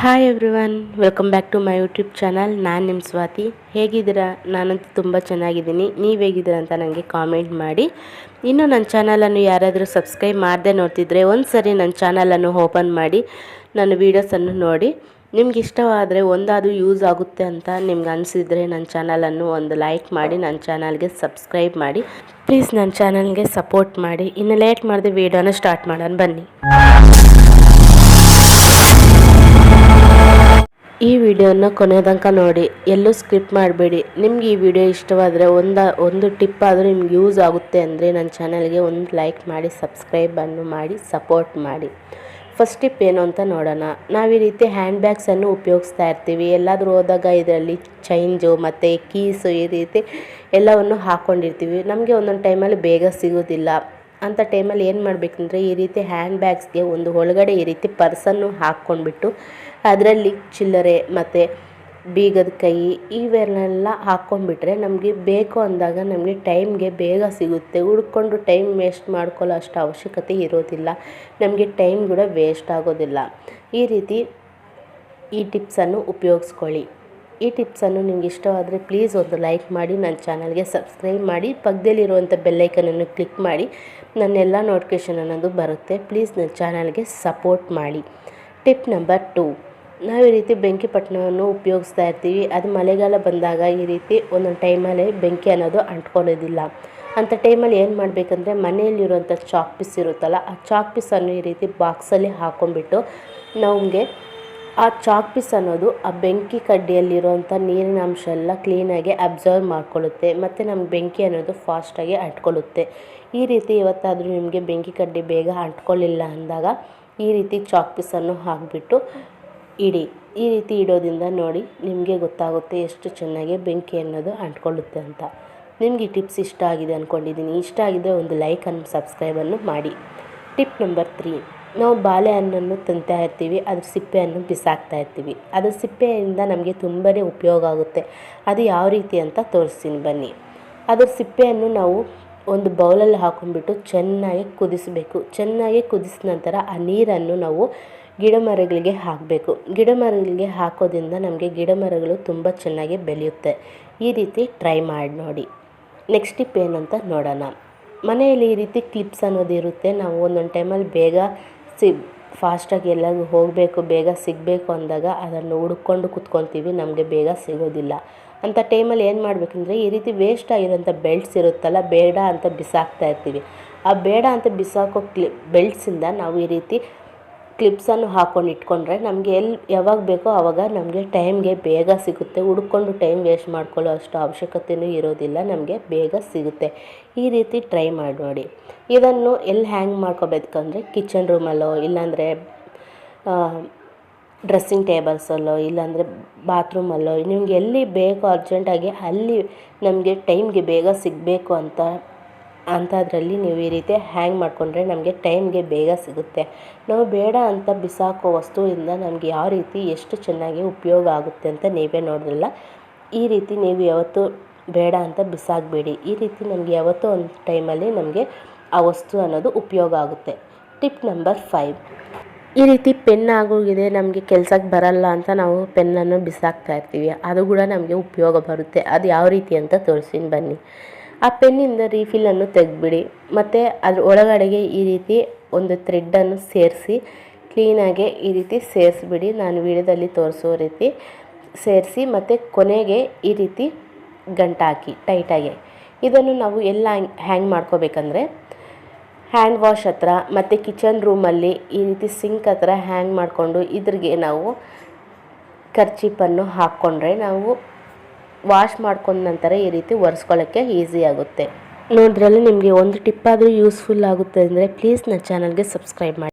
Hi everyone welcome back to my YouTube channel ನಾನು ನಿಮ್ಮ ಸ್ವಾತಿ. ಹೇಗಿದ್ದೀರಾ? ನಾನಂತೂ ತುಂಬ ಚೆನ್ನಾಗಿದ್ದೀನಿ. ನೀವು ಹೇಗಿದ್ದೀರಾ ಅಂತ ನನಗೆ ಕಾಮೆಂಟ್ ಮಾಡಿ. ಇನ್ನು ನನ್ನ ಚಾನಲನ್ನು ಯಾರಾದರೂ ಸಬ್ಸ್ಕ್ರೈಬ್ ಮಾಡದೆ ನೋಡ್ತಿದ್ರೆ ಒಂದು ಸರಿ ನನ್ನ ಚಾನಲನ್ನು ಓಪನ್ ಮಾಡಿ. ನನ್ನ ವೀಡಿಯೋಸನ್ನು ನೋಡಿ. ನಿಮ್ಗೆ ಇಷ್ಟವಾದರೆ ಒಂದಾದರೂ ಯೂಸ್ ಆಗುತ್ತೆ ಅಂತ ನಿಮ್ಗೆ ಅನಿಸಿದರೆ ನನ್ನ ಚಾನಲನ್ನು ಒಂದು ಲೈಕ್ ಮಾಡಿ ನನ್ನ ಚಾನಲ್ಗೆ ಸಬ್ಸ್ಕ್ರೈಬ್ ಮಾಡಿ. ಪ್ಲೀಸ್ ನನ್ನ ಚಾನಲ್ಗೆ ಸಪೋರ್ಟ್ ಮಾಡಿ. ಇನ್ನು ಲೇಟ್ ಮಾಡಿದೆ ವೀಡಿಯೋನ ಸ್ಟಾರ್ಟ್ ಮಾಡೋಣ. ಬನ್ನಿ. ಈ ವಿಡಿಯೋನ ಕೊನೆ ತನಕ ನೋಡಿ, ಎಲ್ಲೂ ಸ್ಕಿಪ್ ಮಾಡಬೇಡಿ. ನಿಮ್ಗೆ ಈ ವಿಡಿಯೋ ಇಷ್ಟವಾದರೆ ಒಂದು ಒಂದು ಟಿಪ್ ಆದರೂ ನಿಮ್ಗೆ ಯೂಸ್ ಆಗುತ್ತೆ ಅಂದರೆ ನನ್ನ ಚಾನಲ್ಗೆ ಒಂದು ಲೈಕ್ ಮಾಡಿ ಸಬ್ಸ್ಕ್ರೈಬನ್ನು ಮಾಡಿ, ಸಪೋರ್ಟ್ ಮಾಡಿ. ಫಸ್ಟ್ ಟಿಪ್ ಏನು ಅಂತ ನೋಡೋಣ. ನಾವು ಈ ರೀತಿ ಹ್ಯಾಂಡ್ ಬ್ಯಾಗ್ಸನ್ನು ಉಪಯೋಗಿಸ್ತಾ ಇರ್ತೀವಿ. ಎಲ್ಲಾದರೂ ಹೋದಾಗ ಇದರಲ್ಲಿ ಚೈಂಜು ಮತ್ತು ಕೀಸು ಈ ರೀತಿ ಎಲ್ಲವನ್ನು ಹಾಕ್ಕೊಂಡಿರ್ತೀವಿ ನಮಗೆ ಒಂದೊಂದು ಟೈಮಲ್ಲಿ ಬೇಗ ಸಿಗೋದಿಲ್ಲ. ಅಂಥ ಟೈಮಲ್ಲಿ ಏನು ಮಾಡಬೇಕಂದ್ರೆ ಈ ರೀತಿ ಹ್ಯಾಂಡ್ ಬ್ಯಾಗ್ಸ್ಗೆ ಒಂದು ಒಳಗಡೆ ಈ ರೀತಿ ಪರ್ಸನ್ನು ಹಾಕ್ಕೊಂಡ್ಬಿಟ್ಟು ಅದರಲ್ಲಿ ಚಿಲ್ಲರೆ ಮತ್ತು ಬೀಗದ ಕೈ ಇವೆಲ್ಲ ಹಾಕ್ಕೊಂಡ್ಬಿಟ್ರೆ ನಮಗೆ ಬೇಕು ಅಂದಾಗ ನಮಗೆ ಟೈಮ್ಗೆ ಬೇಗ ಸಿಗುತ್ತೆ. ಹುಡ್ಕೊಂಡು ಟೈಮ್ ವೇಸ್ಟ್ ಮಾಡ್ಕೊಳ್ಳೋ ಅಷ್ಟು ಅವಶ್ಯಕತೆ ಇರೋದಿಲ್ಲ. ನಮಗೆ ಟೈಮ್ ಕೂಡ ವೇಸ್ಟ್ ಆಗೋದಿಲ್ಲ. ಈ ರೀತಿ ಈ ಟಿಪ್ಸನ್ನು ಉಪಯೋಗಿಸ್ಕೊಳ್ಳಿ. ಈ ಟಿಪ್ಸನ್ನು ನಿಮ್ಗೆ ಇಷ್ಟವಾದರೆ ಪ್ಲೀಸ್ ಒಂದು ಲೈಕ್ ಮಾಡಿ ನನ್ನ ಚಾನಲ್ಗೆ ಸಬ್ಸ್ಕ್ರೈಬ್ ಮಾಡಿ ಪಕ್ಕದಲ್ಲಿರುವಂಥ ಬೆಲ್ಲೈಕನನ್ನು ಕ್ಲಿಕ್ ಮಾಡಿ ನನ್ನೆಲ್ಲ ನೋಟಿಫಿಕೇಷನ್ ಅನ್ನೋದು ಬರುತ್ತೆ. ಪ್ಲೀಸ್ ನನ್ನ ಚಾನಲ್ಗೆ ಸಪೋರ್ಟ್ ಮಾಡಿ. ಟಿಪ್ ನಂಬರ್ ಟೂ ನಾವು ಈ ರೀತಿ ಬೆಂಕಿ ಪಟ್ಟಣವನ್ನು ಉಪಯೋಗಿಸ್ತಾ ಇರ್ತೀವಿ. ಅದು ಮಳೆಗಾಲ ಬಂದಾಗ ಈ ರೀತಿ ಒಂದೊಂದು ಟೈಮಲ್ಲಿ ಬೆಂಕಿ ಅನ್ನೋದು ಅಂಟ್ಕೊಳ್ಳೋದಿಲ್ಲ. ಅಂಥ ಟೈಮಲ್ಲಿ ಏನು ಮಾಡಬೇಕಂದ್ರೆ ಮನೆಯಲ್ಲಿರುವಂಥ ಚಾಕ್ ಪೀಸ್ ಇರುತ್ತಲ್ಲ, ಆ ಚಾಕ್ ಪೀಸನ್ನು ಈ ರೀತಿ ಬಾಕ್ಸಲ್ಲಿ ಹಾಕ್ಕೊಂಡ್ಬಿಟ್ಟು ನಮಗೆ ಆ ಚಾಕ್ ಪೀಸ್ ಅನ್ನೋದು ಆ ಬೆಂಕಿ ಕಡ್ಡಿಯಲ್ಲಿರುವಂಥ ನೀರಿನ ಅಂಶ ಎಲ್ಲ ಕ್ಲೀನಾಗಿ ಅಬ್ಸರ್ವ್ ಮಾಡ್ಕೊಳ್ಳುತ್ತೆ ಮತ್ತು ನಮ್ಗೆ ಬೆಂಕಿ ಅನ್ನೋದು ಫಾಸ್ಟಾಗಿ ಅಂಟ್ಕೊಳ್ಳುತ್ತೆ. ಈ ರೀತಿ ಇವತ್ತಾದರೂ ನಿಮಗೆ ಬೆಂಕಿ ಕಡ್ಡಿ ಬೇಗ ಅಂಟ್ಕೊಳ್ಳಿಲ್ಲ ಅಂದಾಗ ಈ ರೀತಿ ಚಾಕ್ ಪೀಸನ್ನು ಹಾಕಿಬಿಟ್ಟು ಇಡಿ. ಈ ರೀತಿ ಇಡೋದ್ರಿಂದ ನೋಡಿ ನಿಮಗೆ ಗೊತ್ತಾಗುತ್ತೆ ಎಷ್ಟು ಚೆನ್ನಾಗಿ ಬೆಂಕಿ ಅನ್ನೋದು ಅಂಟ್ಕೊಳ್ಳುತ್ತೆ ಅಂತ. ನಿಮಗೆ ಈ ಟಿಪ್ಸ್ ಇಷ್ಟ ಆಗಿದೆ ಅಂದ್ಕೊಂಡಿದ್ದೀನಿ ಇಷ್ಟ ಆಗಿದ್ದರೆ ಒಂದು ಲೈಕ್ ಅನ್ನು ಸಬ್ಸ್ಕ್ರೈಬನ್ನು ಮಾಡಿ. ಟಿಪ್ ನಂಬರ್ ತ್ರೀ ನಾವು ಬಾಳೆಹಣ್ಣನ್ನು ತಿಂತಾ ಇರ್ತೀವಿ ಅದ್ರ ಸಿಪ್ಪೆಯನ್ನು ಬಿಸಾಕ್ತಾ ಇರ್ತೀವಿ. ಅದ್ರ ಸಿಪ್ಪೆಯಿಂದ ನಮಗೆ ತುಂಬಾ ಉಪಯೋಗ ಆಗುತ್ತೆ. ಅದು ಯಾವ ರೀತಿ ಅಂತ ತೋರಿಸ್ತೀನಿ ಬನ್ನಿ. ಅದ್ರ ಸಿಪ್ಪೆಯನ್ನು ನಾವು ಒಂದು ಬೌಲಲ್ಲಿ ಹಾಕೊಂಡ್ಬಿಟ್ಟು ಚೆನ್ನಾಗಿ ಕುದಿಸಬೇಕು. ಚೆನ್ನಾಗಿ ಕುದಿಸಿದ ನಂತರ ಆ ನೀರನ್ನು ನಾವು ಗಿಡ ಮರಗಳಿಗೆ ಹಾಕಬೇಕು. ಗಿಡ ಮರಗಳಿಗೆ ಹಾಕೋದ್ರಿಂದ ನಮಗೆ ಗಿಡ ಮರಗಳು ತುಂಬ ಚೆನ್ನಾಗಿ ಬೆಳೆಯುತ್ತೆ. ಈ ರೀತಿ ಟ್ರೈ ಮಾಡಿ ನೋಡಿ. ನೆಕ್ಸ್ಟ್ ಟಿಪ್ ಏನಂತ ನೋಡೋಣ. ಮನೆಯಲ್ಲಿ ಈ ರೀತಿ ಕ್ಲಿಪ್ಸ್ ಅನ್ನೋದು ಇರುತ್ತೆ. ನಾವು ಒಂದೊಂದು ಟೈಮಲ್ಲಿ ಬೇಗ ಸಿ ಫಾಸ್ಟಾಗಿ ಎಲ್ಲರಿಗೂ ಹೋಗಬೇಕು, ಬೇಗ ಸಿಗಬೇಕು ಅಂದಾಗ ಅದನ್ನು ಹುಡ್ಕೊಂಡು ಕುತ್ಕೊತೀವಿ, ನಮಗೆ ಬೇಗ ಸಿಗೋದಿಲ್ಲ. ಅಂಥ ಟೈಮಲ್ಲಿ ಏನು ಮಾಡಬೇಕಂದ್ರೆ ಈ ರೀತಿ ವೇಸ್ಟ್ ಆಗಿರೋಂಥ ಬೆಲ್ಟ್ಸ್ ಇರುತ್ತಲ್ಲ, ಬೇಡ ಅಂತ ಬಿಸಾಕ್ತಾ ಇರ್ತೀವಿ. ಆ ಬೇಡ ಅಂತ ಬಿಸಾಕೋ ಕ್ಲಿ ಬೆಲ್ಟ್ಸಿಂದ ನಾವು ಈ ರೀತಿ ಕ್ಲಿಪ್ಸನ್ನು ಹಾಕ್ಕೊಂಡು ಇಟ್ಕೊಂಡ್ರೆ ನಮಗೆ ಎಲ್ಲಿ ಯಾವಾಗ ಬೇಕೋ ಆವಾಗ ನಮಗೆ ಟೈಮ್ಗೆ ಬೇಗ ಸಿಗುತ್ತೆ. ಹುಡ್ಕೊಂಡು ಟೈಮ್ ವೇಸ್ಟ್ ಮಾಡ್ಕೊಳ್ಳೋ ಅಷ್ಟು ಅವಶ್ಯಕತೆಯೂ ಇರೋದಿಲ್ಲ. ನಮಗೆ ಬೇಗ ಸಿಗುತ್ತೆ. ಈ ರೀತಿ ಟ್ರೈ ಮಾಡಿ ನೋಡಿ. ಇದನ್ನು ಎಲ್ಲಿ ಹ್ಯಾಂಗ್ ಮಾಡ್ಕೋಬೇಕಂದ್ರೆ ಕಿಚನ್ ರೂಮಲ್ಲೋ, ಇಲ್ಲಾಂದರೆ ಡ್ರೆಸ್ಸಿಂಗ್ ಟೇಬಲ್ಸಲ್ಲೋ, ಇಲ್ಲಾಂದರೆ ಬಾತ್ರೂಮಲ್ಲೋ, ನಿಮ್ಗೆ ಎಲ್ಲಿ ಬೇಕೋ ಅರ್ಜೆಂಟಾಗಿ ಅಲ್ಲಿ ನಮಗೆ ಟೈಮ್ಗೆ ಬೇಗ ಸಿಗಬೇಕು ಅಂತ ಅಂಥದ್ರಲ್ಲಿ ನೀವು ಈ ರೀತಿ ಹ್ಯಾಂಗ್ ಮಾಡಿಕೊಂಡ್ರೆ ನಮಗೆ ಟೈಮ್ಗೆ ಬೇಗ ಸಿಗುತ್ತೆ. ನಾವು ಬೇಡ ಅಂತ ಬಿಸಾಕೋ ವಸ್ತುವಿಂದ ನಮಗೆ ಯಾವ ರೀತಿ ಎಷ್ಟು ಚೆನ್ನಾಗಿ ಉಪಯೋಗ ಆಗುತ್ತೆ ಅಂತ ನೀವೇ ನೋಡಿದ್ರಲ್ಲ ಈ ರೀತಿ ನೀವು ಯಾವತ್ತು ಬೇಡ ಅಂತ ಬಿಸಾಕಬೇಡಿ. ಈ ರೀತಿ ನಮಗೆ ಯಾವತ್ತೋ ಒಂದು ಟೈಮಲ್ಲಿ ನಮಗೆ ಆ ವಸ್ತು ಅನ್ನೋದು ಉಪಯೋಗ ಆಗುತ್ತೆ. ಟಿಪ್ ನಂಬರ್ ಫೈವ್ ಈ ರೀತಿ ಪೆನ್ ಆಗೋಗಿದೆ, ನಮಗೆ ಕೆಲ್ಸಕ್ಕೆ ಬರಲ್ಲ ಅಂತ ನಾವು ಪೆನ್ನನ್ನು ಬಿಸಾಕ್ತಾ ಇರ್ತೀವಿ. ಅದು ಕೂಡ ನಮಗೆ ಉಪಯೋಗ ಬರುತ್ತೆ. ಅದು ಯಾವ ರೀತಿ ಅಂತ ತೋರಿಸ್ತೀನಿ ಬನ್ನಿ. ಆ ಪೆನ್ನಿಂದ ರೀಫಿಲನ್ನು ತೆಗೆದ್ಬಿಡಿ. ಮತ್ತು ಅದ್ರ ಒಳಗಡೆಗೆ ಈ ರೀತಿ ಒಂದು ಥ್ರೆಡ್ಡನ್ನು ಸೇರಿಸಿ ಕ್ಲೀನಾಗೆ ಈ ರೀತಿ ಸೇರಿಸ್ಬಿಡಿ. ನಾನು ವಿಡಿಯೋದಲ್ಲಿ ತೋರಿಸೋ ರೀತಿ ಸೇರಿಸಿ, ಮತ್ತು ಕೊನೆಗೆ ಈ ರೀತಿ ಗಂಟಾಕಿ ಟೈಟಾಗಿ ಇದನ್ನು ನಾವು ಎಲ್ಲ ಹ್ಯಾಂಗ್ ಮಾಡ್ಕೋಬೇಕಂದ್ರೆ ಹ್ಯಾಂಡ್ ವಾಶ್ ಹತ್ರ, ಮತ್ತು ಕಿಚನ್ ರೂಮಲ್ಲಿ ಈ ರೀತಿ ಸಿಂಕ್ ಹತ್ರ ಹ್ಯಾಂಗ್ ಮಾಡಿಕೊಂಡು ಇದ್ರಿಗೆ ನಾವು ಕರ್ಚೀಪನ್ನು ಹಾಕ್ಕೊಂಡ್ರೆ ನಾವು ವಾಶ್ ಮಾಡ್ಕೊಂಡ ನಂತರ ಈ ರೀತಿ ಒರೆಸ್ಕೊಳ್ಳೋಕ್ಕೆ ಈಸಿ ಆಗುತ್ತೆ. ನೋಡಿದ್ರಲ್ಲಿ ನಿಮಗೆ ಒಂದು ಟಿಪ್ ಆದರೂ ಯೂಸ್ಫುಲ್ ಆಗುತ್ತೆ ಅಂದರೆ ಪ್ಲೀಸ್ ನನ್ನ ಚಾನಲ್ಗೆ ಸಬ್ಸ್ಕ್ರೈಬ್ ಮಾಡಿ.